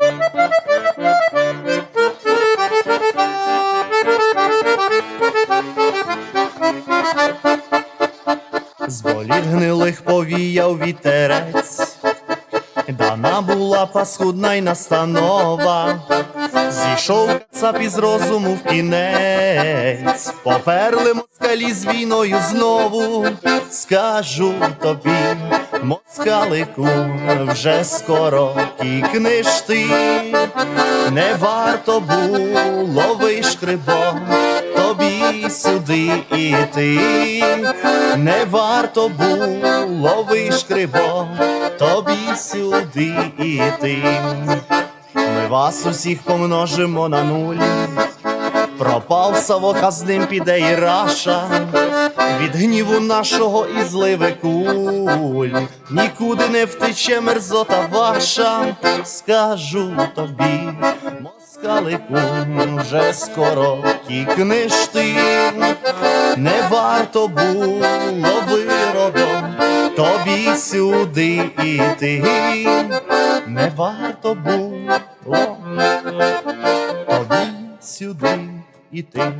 З боліт гнилих повіяв вітерець, дана була паскудна й настанова, зійшов цап із розуму в кінець, поперли москалі з війною знову, скажу тобі, москалику, вже скоро кікнеш ти, не варто було вишкрибо, тобі сюди іти, не варто було вишкрибо, тобі сюди іти. Ми вас усіх помножимо на нуль. Пропав Савока, з ним піде і раша, від гніву нашого і зливи куль, нікуди не втече мерзота ваша, скажу тобі, москалику, вже скоро кікнеш ти, не варто було виродом тобі сюди іти, не варто було тобі сюди іти.